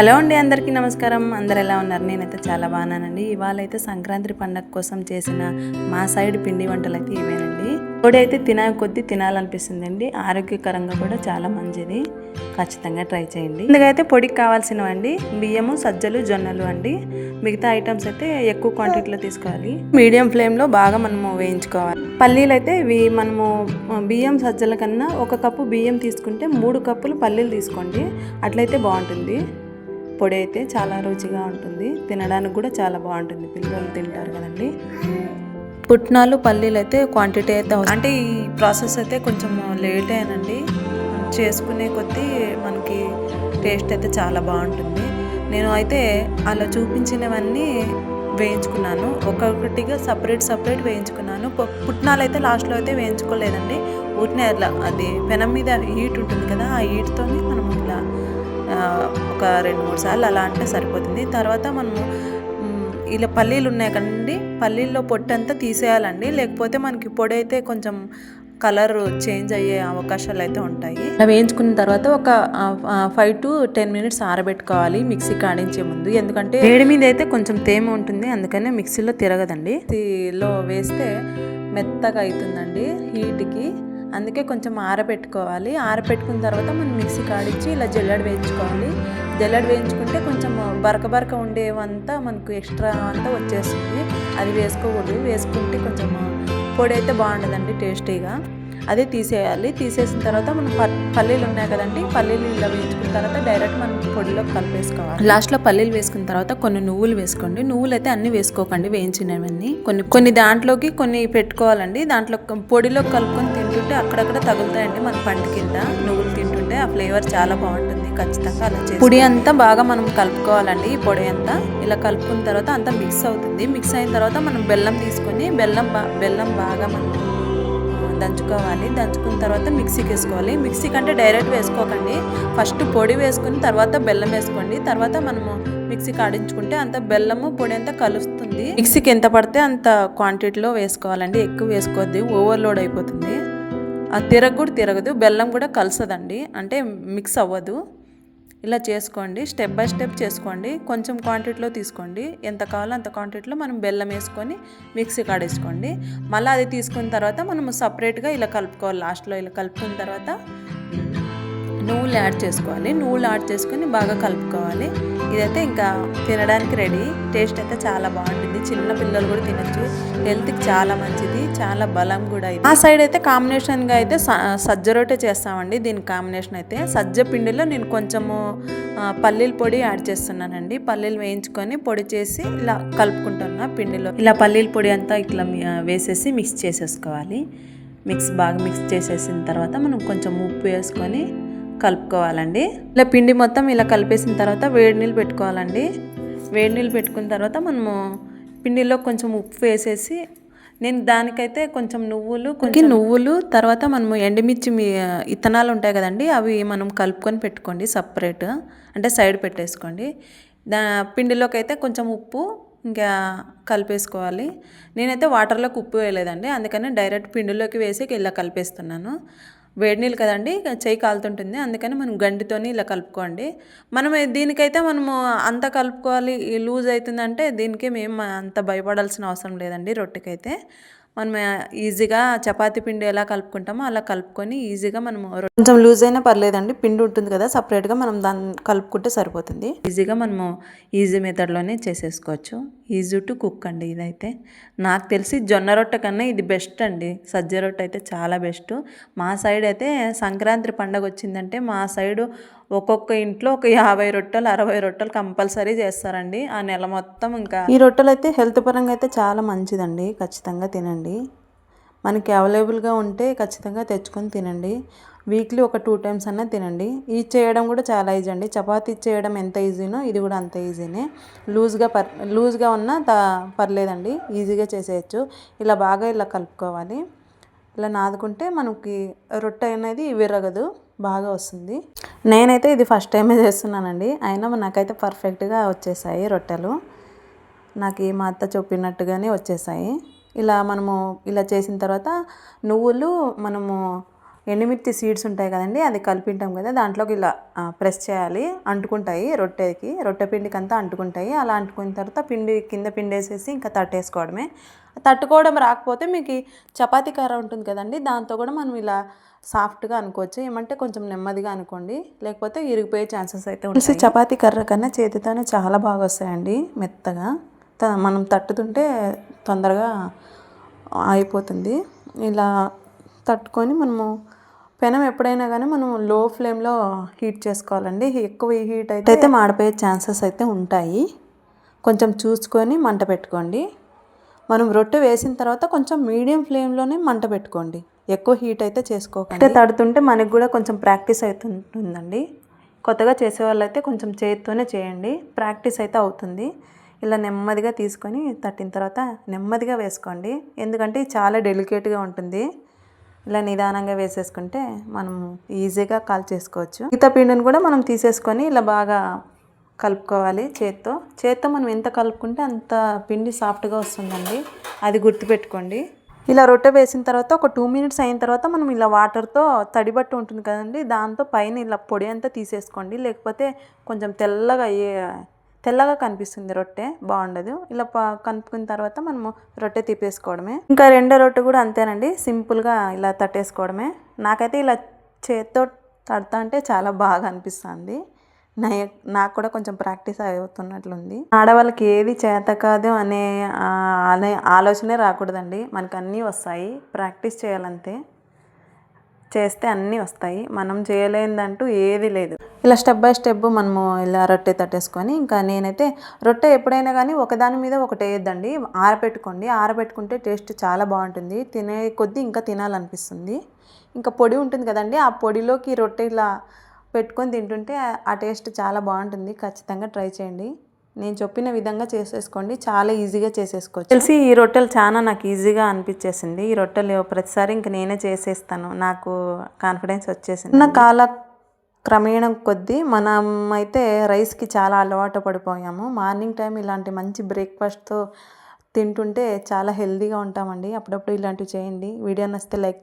Hello అండి అందరికీ నమస్కారం. అందరు ఎలా ఉన్నారు? నేనైతే చాలా బాగున్నానండి. ఇవాళ అయితే సంక్రాంతి పండగ కోసం చేసిన మా సైడ్ పిండి వంటలు అయితే ఇవేనండి. పొడి అయితే తిన కొద్దీ తినాలనిపిస్తుందండి. ఆరోగ్యకరంగా కూడా చాలా మంచిది. ఖచ్చితంగా ట్రై చేయండి. ఇందుకైతే పొడికి కావాల్సినవండి. బియ్యము సజ్జలు జొన్నలు అండి. మిగతా ఐటమ్స్ అయితే ఎక్కువ క్వాంటిటీలో తీసుకోవాలి. మీడియం ఫ్లేమ్లో బాగా మనము వేయించుకోవాలి. పల్లీలు అయితే ఇవి మనము బియ్యం సజ్జల కన్నా ఒక కప్పు బియ్యం తీసుకుంటే మూడు కప్పులు పల్లీలు తీసుకోండి. అట్లయితే బాగుంటుంది. పొడి అయితే చాలా రుచిగా ఉంటుంది. తినడానికి కూడా చాలా బాగుంటుంది. పిల్లలు తింటారు కదండి. పుట్నాలు పల్లీలు అయితే క్వాంటిటీ అయితే అంటే ఈ ప్రాసెస్ అయితే కొంచెం లేట్ అయినండి చేసుకునే కొద్దీ మనకి టేస్ట్ అయితే చాలా బాగుంటుంది. నేను అయితే అలా చూపించినవన్నీ వేయించుకున్నాను. ఒక్కొక్కటిగా సపరేట్ సపరేట్ వేయించుకున్నాను. పుట్నాలు అయితే లాస్ట్లో అయితే వేయించుకోలేదండి. ఊటినే అది పెనం మీద హీట్ ఉంటుంది కదా ఆ హీట్తోని మనం ఇలా ఒక రెండు మూడు సార్లు అలా అంటే సరిపోతుంది. తర్వాత మనము ఇలా పల్లీలు ఉన్నాయి కదండి పల్లీల్లో పొట్టు అంతా తీసేయాలండి. లేకపోతే మనకి పొడి అయితే కొంచెం కలర్ చేంజ్ అయ్యే అవకాశాలు అయితే ఉంటాయి. అలా వేయించుకున్న తర్వాత ఒక ఫైవ్ టు టెన్ మినిట్స్ ఆరబెట్టుకోవాలి మిక్సీకి ఆడించే ముందు. ఎందుకంటే వేడి మీద అయితే కొంచెం తేమ ఉంటుంది అందుకనే మిక్సీలో తిరగదండి. మిక్సీలో వేస్తే మెత్తగా అవుతుందండి హీట్కి. అందుకే కొంచెం ఆరబెట్టుకోవాలి. ఆరబెట్టుకున్న తర్వాత మనం మిక్సీ కాడించి ఇలా జల్లెడ వేయించుకోవాలి. జల్లెడ వేయించుకుంటే కొంచెం బరక బరక ఉండేవంతా మనకు ఎక్స్ట్రా అంతా వచ్చేస్తుంది. అది వేసుకోకూడదు. వేసుకుంటే కొంచెం పొడి అయితే బాగుంటుందండి టేస్టీగా. అదే తీసేయాలి. తీసేసిన తర్వాత మనం ప- పల్లీలు ఉన్నాయి కదండి పల్లీలు ఇలా వేయించుకున్న తర్వాత డైరెక్ట్ మనం పొడిలో కలిపేసుకోవాలి. లాస్ట్లో పల్లీలు వేసుకున్న తర్వాత కొన్ని నువ్వులు వేసుకోండి. నువ్వులు అయితే అన్ని వేసుకోకండి వేయించినవన్నీ. కొన్ని కొన్ని దాంట్లోకి కొన్ని పెట్టుకోవాలండి. దాంట్లో పొడిలో కలుపుకొని తింటుంటే అక్కడక్కడ తగులుతాయండి మన పంట కింద. నువ్వులు తింటుంటే ఆ ఫ్లేవర్ చాలా బాగుంటుంది. ఖచ్చితంగా అలా చేసి పొడి అంతా బాగా మనం కలుపుకోవాలండి ఈ పొడి అంతా. ఇలా కలుపుకున్న తర్వాత అంతా మిక్స్ అవుతుంది. మిక్స్ అయిన తర్వాత మనం బెల్లం తీసుకొని బెల్లం బెల్లం బాగా మనం దంచుకోవాలి. దంచుకున్న తర్వాత మిక్సీకి వేసుకోవాలి. మిక్సీ కంటే డైరెక్ట్ వేసుకోకండి. ఫస్ట్ పొడి వేసుకుని తర్వాత బెల్లం వేసుకోండి. తర్వాత మనము మిక్సీకి ఆడించుకుంటే అంత బెల్లము పొడి అంతా కలుస్తుంది. మిక్సీకి ఎంత పడితే అంత క్వాంటిటీలో వేసుకోవాలండి. ఎక్కువ వేసుకోవద్దు. ఓవర్లోడ్ అయిపోతుంది. తిరగ కూడా తిరగదు బెల్లం కూడా కలసదండి. అంటే మిక్స్ అవ్వదు. ఇలా చేసుకోండి స్టెప్ బై స్టెప్ చేసుకోండి. కొంచెం క్వాంటిటీలో తీసుకోండి. ఎంత కావాలో అంత క్వాంటిటీలో మనం బెల్లం వేసుకొని మిక్సీ కాడేసుకోండి. మళ్ళీ అది తీసుకున్న తర్వాత మనం సపరేట్గా ఇలా కలుపుకోవాలి. లాస్ట్లో ఇలా కలుపుకున్న తర్వాత నువ్వులు యాడ్ చేసుకోవాలి. నువ్వులు యాడ్ చేసుకొని బాగా కలుపుకోవాలి. ఇదైతే ఇంకా తినడానికి రెడీ టేస్ట్ అయితే చాలా బాగుంటుంది. చిన్న పిల్లలు కూడా తినచ్చు. హెల్త్కి చాలా మంచిది. చాలా బలం కూడా ఆ సైడ్ అయితే కాంబినేషన్గా అయితే స- సజ్జ రొట్టె చేస్తామండి. దీని కాంబినేషన్ అయితే సజ్జ పిండిలో నేను కొంచెము పల్లీల పొడి యాడ్ చేస్తున్నానండి. పల్లీలు వేయించుకొని పొడి చేసి ఇలా కలుపుకుంటున్నా పిండిలో. ఇలా పల్లీల పొడి అంతా ఇట్లా వేసేసి మిక్స్ చేసేసుకోవాలి. మిక్స్ బాగా మిక్స్ చేసేసిన తర్వాత మనం కొంచెం ఉప్పు వేసుకొని కలుపుకోవాలండి. ఇలా పిండి మొత్తం ఇలా కలిపేసిన తర్వాత వేడి నీళ్ళు పెట్టుకోవాలండి. వేడి నీళ్ళు పెట్టుకున్న తర్వాత మనము పిండిలో కొంచెం ఉప్పు వేసేసి నేను దానికైతే కొంచెం నువ్వులు కొంచెం నువ్వులు తర్వాత మనము ఎండుమిర్చి మీ ఇత్తనాలు ఉంటాయి కదండి అవి మనం కలుపుకొని పెట్టుకోండి సపరేట్. అంటే సైడ్ పెట్టేసుకోండి. దా పిండిలోకి అయితే కొంచెం ఉప్పు ఇంకా కలిపేసుకోవాలి. నేనైతే వాటర్లోకి ఉప్పు వేయలేదండి అందుకని డైరెక్ట్ పిండిలోకి వేసి ఇలా కలిపేస్తున్నాను. వేడి నీళ్ళు కదండి చేయి చెయ్యి కాలుతుంటుంది. అందుకని మనం గంటితోని ఇలా కలుపుకోండి. మనం దీనికైతే మనము అంత కలుపుకోవాలి లూజ్ అవుతుందంటే దీనికి మేము అంత భయపడాల్సిన అవసరం లేదండి రొట్టెకైతే. మనం ఈజీగా చపాతీ పిండి ఎలా కలుపుకుంటామో అలా కలుపుకొని ఈజీగా మనము రొ- కొంచెం లూజ్ అయినా పర్లేదండి. పిండి ఉంటుంది కదా సపరేట్గా మనం దాన్ని కలుపుకుంటే సరిపోతుంది. ఈజీగా మనము ఈజీ మెథడ్లోనే చేసేసుకోవచ్చు. ఈజీ టు కుక్ అండి ఇదైతే. నాకు తెలిసి జొన్న రొట్టె కన్నా ఇది బెస్ట్ అండి. సజ్జ రొట్టె అయితే చాలా బెస్ట్. మా సైడ్ అయితే సంక్రాంతి పండగ వచ్చిందంటే మా సైడు ఒక్కొక్క ఇంట్లో ఒక యాభై రొట్టెలు అరవై రొట్టెలు కంపల్సరీ చేస్తారండి. ఆ నెల మొత్తం ఇంకా ఈ రొట్టెలు అయితే హెల్త్ పరంగా అయితే చాలా మంచిదండి. ఖచ్చితంగా తినండి. మనకి అవైలబుల్గా ఉంటే ఖచ్చితంగా తెచ్చుకొని తినండి. వీక్లీ ఒక టూ టైమ్స్ అన్నా తినండి. ఇది చేయడం కూడా చాలా ఈజీ అండి. చపాతీ చేయడం ఎంత ఈజీనో ఇది కూడా అంత ఈజీనే. లూజ్గా పర్ లూజ్గా ఉన్నా త పర్లేదండి. ఈజీగా చేసేయచ్చు. ఇలా బాగా ఇలా కలుపుకోవాలి. ఇలా నాదుకుంటే మనకి రొట్టె అనేది విరగదు. బాగా వస్తుంది. నేనైతే ఇది ఫస్ట్ టైమే చేస్తున్నానండి. అయినా నాకైతే పర్ఫెక్ట్గా వచ్చేసాయి రొట్టెలు. నాకు ఈ మా అత్త చెప్పినట్టుగానే వచ్చేసాయి. ఇలా మనము ఇలా చేసిన తర్వాత నువ్వులు మనము ఎండుమిర్చి సీడ్స్ ఉంటాయి కదండి అది కలిపింటాం కదా దాంట్లోకి ఇలా ప్రెస్ చేయాలి. అంటుకుంటాయి రొట్టెకి రొట్టె పిండికి అంతా అంటుకుంటాయి. అలా అంటుకున్న తర్వాత పిండి కింద పిండి వేసేసి ఇంకా తట్టేసుకోవడమే. తట్టుకోవడం రాకపోతే మీకు చపాతీ కర్ర ఉంటుంది కదండి దాంతో కూడా మనం ఇలా సాఫ్ట్గా అనుకోవచ్చు. ఏమంటే కొంచెం నెమ్మదిగా అనుకోండి లేకపోతే ఇరిగిపోయే ఛాన్సెస్ అయితే ఉంటాయి. చపాతీ కర్ర కన్నా చేతితోనే చాలా బాగా వస్తాయండి మెత్తగా. మనం తట్టుతుంటే తొందరగా అయిపోతుంది. ఇలా తట్టుకొని మనము పెనం ఎప్పుడైనా కానీ మనం లో ఫ్లేమ్లో హీట్ చేసుకోవాలండి. ఎక్కువ హీట్ అయితే అయితే మాడిపోయే ఛాన్సెస్ అయితే ఉంటాయి. కొంచెం చూసుకొని మంట పెట్టుకోండి. మనం రొట్టె వేసిన తర్వాత కొంచెం మీడియం ఫ్లేమ్లోనే మంట పెట్టుకోండి. ఎక్కువ హీట్ అయితే చేసుకోకండి. అంటే తడుతుంటే మనకి కూడా కొంచెం ప్రాక్టీస్ అవుతుంటుందండి కొత్తగా చేసే వాళ్ళైతే కొంచెం చేతితోనే చేయండి. ప్రాక్టీస్ అయితే అవుతుంది. ఇలా నెమ్మదిగా తీసుకొని తట్టిన తర్వాత నెమ్మదిగా వేసుకోండి. ఎందుకంటే చాలా డెలికేట్గా ఉంటుంది. ఇలా నిదానంగా వేసేసుకుంటే మనం ఈజీగా కాల్ చేసుకోవచ్చు. మిగతా పిండిని కూడా మనం తీసేసుకొని ఇలా బాగా కలుపుకోవాలి చేత్తో. చేత్తో మనం ఎంత కలుపుకుంటే అంత పిండి సాఫ్ట్గా వస్తుందండి. అది గుర్తుపెట్టుకోండి. ఇలా రొట్టె వేసిన తర్వాత ఒక టూ మినిట్స్ అయిన తర్వాత మనం ఇలా వాటర్తో తడిబట్టు ఉంటుంది కదండి దాంతో పైన ఇలా పొడి అంతా తీసేసుకోండి. లేకపోతే కొంచెం తెల్లగా అయ్యే తెల్లగా కనిపిస్తుంది రొట్టె బాగుండదు. ఇలా ప తర్వాత మనము రొట్టె తిప్పేసుకోవడమే. ఇంకా రెండో రొట్టె కూడా అంతేనండి. సింపుల్గా ఇలా తట్టేసుకోవడమే. నాకైతే ఇలా చేత్తో తడతా అంటే చాలా బాగా అనిపిస్తుంది. నా నాకు కూడా కొంచెం ప్రాక్టీస్ అవుతున్నట్లుంది. ఆడవాళ్ళకి ఏది చేత కాదు అనే అనే ఆలోచనే రాకూడదండి. మనకు అన్నీ వస్తాయి. ప్రాక్టీస్ చేయాలంతే. చేస్తే అన్నీ వస్తాయి. మనం చేయలేదంటూ ఏది లేదు. ఇలా స్టెప్ బై స్టెప్ మనము ఇలా రొట్టె తట్టేసుకొని ఇంకా నేనైతే రొట్టె ఎప్పుడైనా కానీ ఒకదాని మీద ఒకటి వేయద్దండి. ఆరబెట్టుకోండి. ఆరబెట్టుకుంటే టేస్ట్ చాలా బాగుంటుంది. తినే కొద్దీ ఇంకా తినాలనిపిస్తుంది. ఇంకా పొడి ఉంటుంది కదండి. ఆ పొడిలోకి రొట్టె ఇలా పెట్టుకొని తింటుంటే ఆ- ఆ టేస్ట్ చాలా బాగుంటుంది. ఖచ్చితంగా ట్రై చేయండి. నేను చెప్పిన విధంగా చేసేసుకోండి. చాలా ఈజీగా చేసేసుకోవచ్చు. తెలిసి ఈ రొట్టెలు చాలా నాకు ఈజీగా అనిపించేసింది. ఈ రొట్టెలు ప్రతిసారి ఇంక నేనే చేసేస్తాను. నాకు కాన్ఫిడెన్స్ వచ్చేసింది. నా కాల క్రమేణం కొద్దీ మనం అయితే రైస్కి చాలా అలవాటు పడిపోయాము. మార్నింగ్ టైం ఇలాంటి మంచి బ్రేక్ఫాస్ట్తో తింటుంటే చాలా హెల్తీగా ఉంటామండి. అప్పుడప్పుడు ఇలాంటివి చేయండి. వీడియో నచ్చితే లైక్